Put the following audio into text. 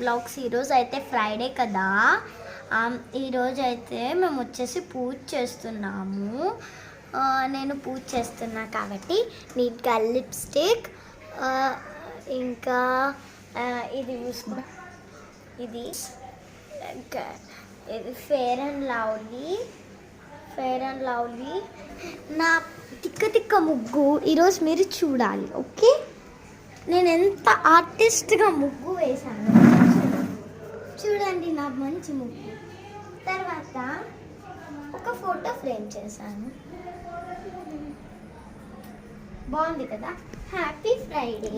Blogs ఈరోజు అయితే Friday కదా. ఈరోజు అయితే మేము వచ్చేసి పూజ చేస్తున్నాము. నేను పూజ చేస్తున్నా కాబట్టి నీట్గా లిప్స్టిక్ ఇంకా ఇది చూసుకో. ఇది ఇంకా ఇది fair and lovely fair and lovely. నా తిక్క తిక్క ముగ్గు ఈరోజు మీరు చూడాలి ఓకే? నేను ఎంత ఆర్టిస్ట్గా ముగ్గు వేశాను. చూడండి నా మంచి ముగ్గు తర్వాత ఒక ఫోటో ఫ్రేమ్ చేశాను. బాగుంది కదా? Happy Friday.